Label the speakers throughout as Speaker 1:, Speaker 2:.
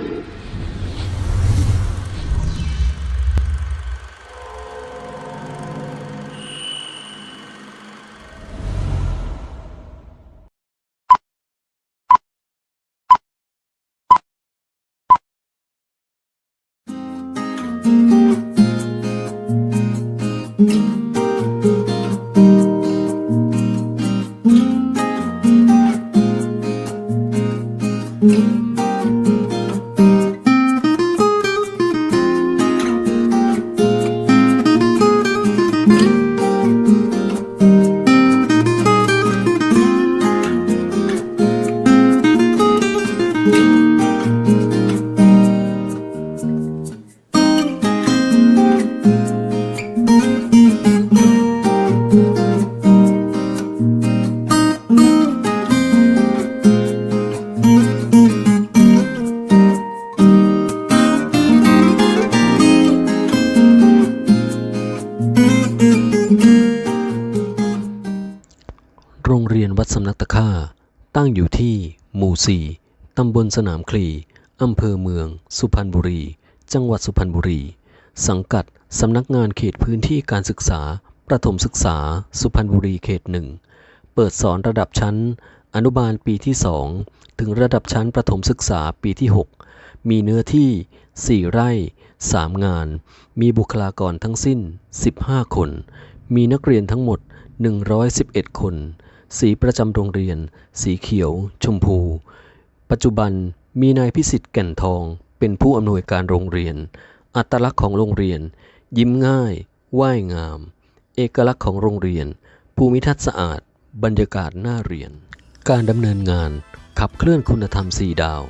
Speaker 1: โท่า ตั้งอยู่ที่ หมู่ 4 ตำบลสนามคลี อำเภอเมือง สุพรรณบุรี จังหวัดสุพรรณบุรี สังกัด สำนักงานเขตพื้นที่การศึกษา ประถมศึกษา สุพรรณบุรีเขตหนึ่ง เปิดสอนระดับชั้น อนุบาลปีที่ 2 ถึงระดับชั้นประถมศึกษาปีที่ 6 มีเนื้อที่ 4 ไร่ 3 งาน มีบุคลากรทั้งสิ้น 15 คน มีนักเรียนทั้งหมด 111 คน สีประจำโรงเรียน สีเขียว ชมพู ปัจจุบันมีนายพิสิทธิ์แก่นทอง เป็นผู้อำนวยการโรงเรียน อัตลักษณ์ของโรงเรียน ยิ้มง่ายว่ายงาม เอกลักษณ์ของโรงเรียน ภูมิทัศน์สะอาด บรรยากาศน่าเรียน การดำเนินงานขับเคลื่อนคุณธรรม4ดาว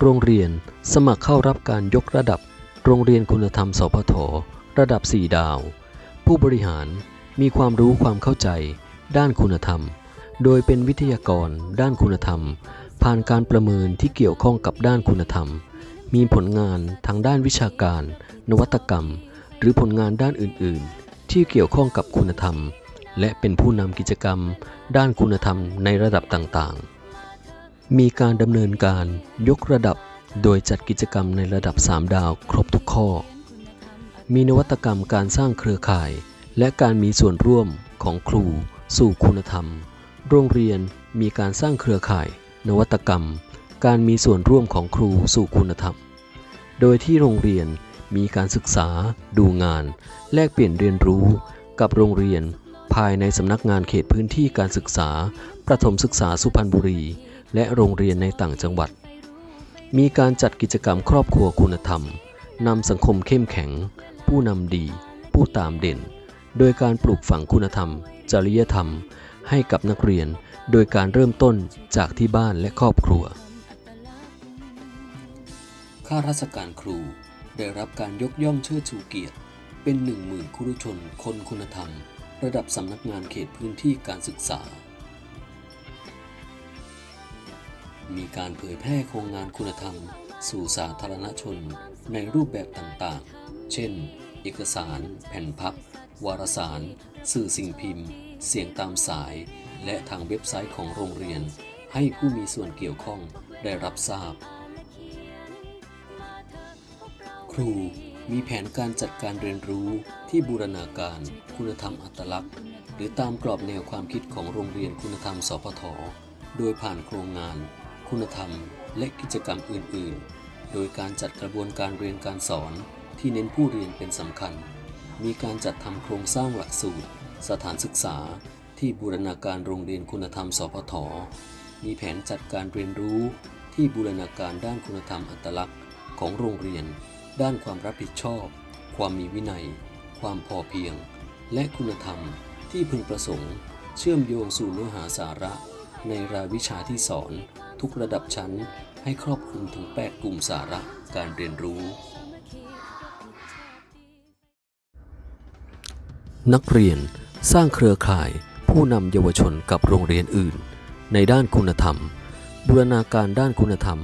Speaker 1: โรงเรียนสมัครเข้ารับการยกระดับ โรงเรียนคุณธรรมสพทระดับ 4 ดาว ผู้บริหารมีความรู้ความเข้าใจ ด้านคุณธรรม โดยเป็นวิทยากร ด้านคุณธรรม ผ่านการประเมินที่เกี่ยวข้องกับด้านคุณธรรม มีผลงานทางด้านวิชาการ นวัตกรรม หรือผลงานด้านอื่น ๆ ที่เกี่ยวข้องกับคุณธรรม และเป็นผู้นำกิจกรรม ด้านคุณธรรมในระดับต่างๆ มีการดำเนินการยกระดับโดยจัดกิจกรรมในระดับ 3 ดาวครบทุกข้อ มีนวัตกรรมการสร้างเครือข่าย และการมีส่วนร่วมของครู สู่คุณธรรม โรงเรียนมีการสร้างเครือข่าย นวัตกรรม การมีส่วนร่วมของครูสู่คุณธรรม โดยที่โรงเรียนมีการศึกษา ดูงาน แลกเปลี่ยนเรียนรู้ กับโรงเรียน ภายในสำนักงานเขตพื้นที่การศึกษา ประถมศึกษาสุพรรณบุรี และโรงเรียนในต่างจังหวัด มีการจัดกิจกรรมครอบครัวคุณธรรมนำสังคมเข้มแข็ง ผู้นำดี ผู้ตามเด่น โดยการปลูกฝังคุณธรรม จริยธรรม ให้กับนักเรียน โดยการเริ่มต้นจากที่บ้านและครอบครัว ข้าราชการครูได้รับการยกย่องเชิดชูเกียรติ เป็นหนึ่งหมื่นครุชนคนคุณธรรม ระดับสำนักงานเขตพื้นที่การศึกษา มีการเผยแพร่โครงงานคุณธรรม สู่สาธารณชนในรูปแบบต่างๆ เช่น เอกสาร แผ่นพับ วารสาร สื่อสิ่งพิมพ์ เสียงตามสาย และทางเว็บไซต์ของโรงเรียน ให้ผู้มีส่วนเกี่ยวข้องได้รับทราบ ครูมีแผนการจัดการเรียนรู้ที่บูรณาการ คุณธรรมอัตลักษณ์ หรือตามกรอบแนวความคิดของโรงเรียนคุณธรรมสพทโดยผ่านโครงงาน คุณธรรม และกิจกรรมอื่น ๆ โดยการจัดกระบวนการเรียนการสอนที่เน้นผู้เรียนเป็นสำคัญ มีการจัดทำโครงสร้างหลักสูตร สถานศึกษา ที่บูรณาการโรงเรียนคุณธรรม สพท มีแผนจัดการเรียนรู้ ที่บูรณาการด้านคุณธรรมอัตลักษณ์ ของโรงเรียน ด้านความรับผิดชอบ ความมีวินัย ความพอเพียง และคุณธรรมที่พึงประสงค์ เชื่อมโยงสู่เนื้อหาสาระ ในรายวิชาที่สอน ทุกระดับชั้นให้ครอบคลุมถึง 8 กลุ่มสาระการเรียนรู้ นักเรียนสร้างเครือข่ายผู้นำเยาวชนกับโรงเรียนอื่น ในด้านคุณธรรม บูรณาการด้านคุณธรรม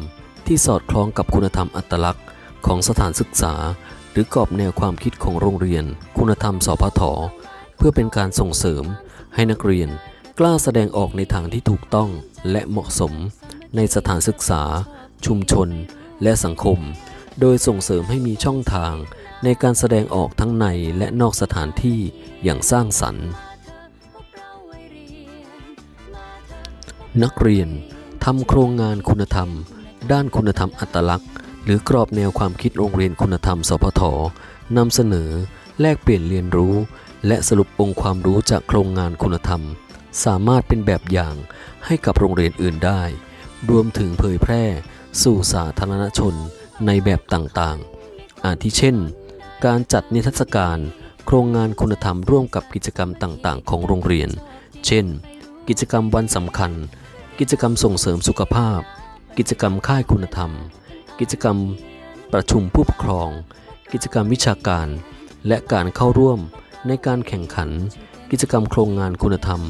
Speaker 1: ที่สอดคล้องกับคุณธรรมอัตลักษณ์ ของสถานศึกษา หรือกรอบแนวความคิดของโรงเรียน คุณธรรมสพทเพื่อเป็นการส่งเสริม ให้นักเรียนกล้าแสดงออกในทางที่ถูกต้องและเหมาะสม ในสถานศึกษา ชุมชน และสังคม โดยส่งเสริมให้มีช่องทาง ในการแสดงออกทั้งในและนอกสถานที่อย่างสร้างสรรค์ นักเรียนทำโครงงานคุณธรรม ด้านคุณธรรมอัตลักษณ์ หรือกรอบแนวความคิดโรงเรียนคุณธรรม สพทนำเสนอ แลกเปลี่ยนเรียนรู้ และสรุปองค์ความรู้จากโครงงานคุณธรรม สามารถเป็นแบบอย่างให้กับโรงเรียนอื่นได้ รวมถึงเผยแพร่ สู่สาธารณชนในแบบต่างๆ อาทิเช่น การจัดนิทรรศการ โครงงานคุณธรรมร่วมกับกิจกรรมต่างๆ ของโรงเรียน เช่น กิจกรรมวันสำคัญ กิจกรรมส่งเสริมสุขภาพ กิจกรรมค่ายคุณธรรม กิจกรรมประชุมผู้ปกครอง กิจกรรมวิชาการ และการเข้าร่วมในการแข่งขัน กิจกรรมโครงงานคุณธรรม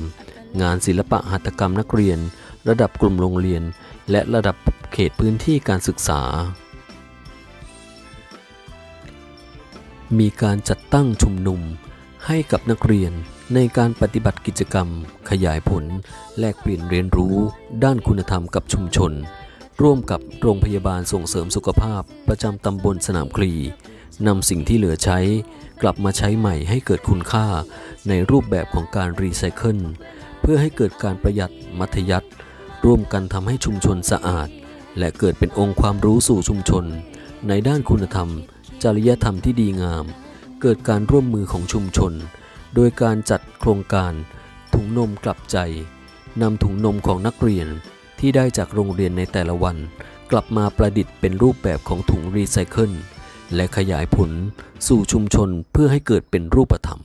Speaker 1: งานศิลปะหัตถกรรมนักเรียน ระดับกลุ่มโรงเรียน และระดับเขตพื้นที่การศึกษา มีการจัดตั้งชุมนุมให้กับนักเรียนในการปฏิบัติกิจกรรม ขยายผล แลกเปลี่ยนเรียนรู้ ด้านคุณธรรมกับชุมชน ร่วมกับโรงพยาบาลส่งเสริมสุขภาพประจำตำบลสนามคลีนำสิ่งที่เหลือใช้ กลับมาใช้ใหม่ให้เกิดคุณค่า ในรูปแบบของการรีไซเคิลเพื่อให้เกิดการประหยัดมัธยัติร่วมกันทำให้ชุมชนสะอาด และเกิดเป็นองค์ความรู้สู่ชุมชน ในด้านคุณธรรม จริยธรรมที่ดีงาม เกิดการร่วมมือของชุมชน โดยการจัดโครงการถุงนมกลับใจนำถุงนมของนักเรียนที่ได้จากโรงเรียนในแต่ละวัน กลับมาประดิษฐ์เป็นรูปแบบของถุงรีไซเคิลและขยายผลสู่ชุมชนเพื่อให้เกิดเป็นรูปธรรม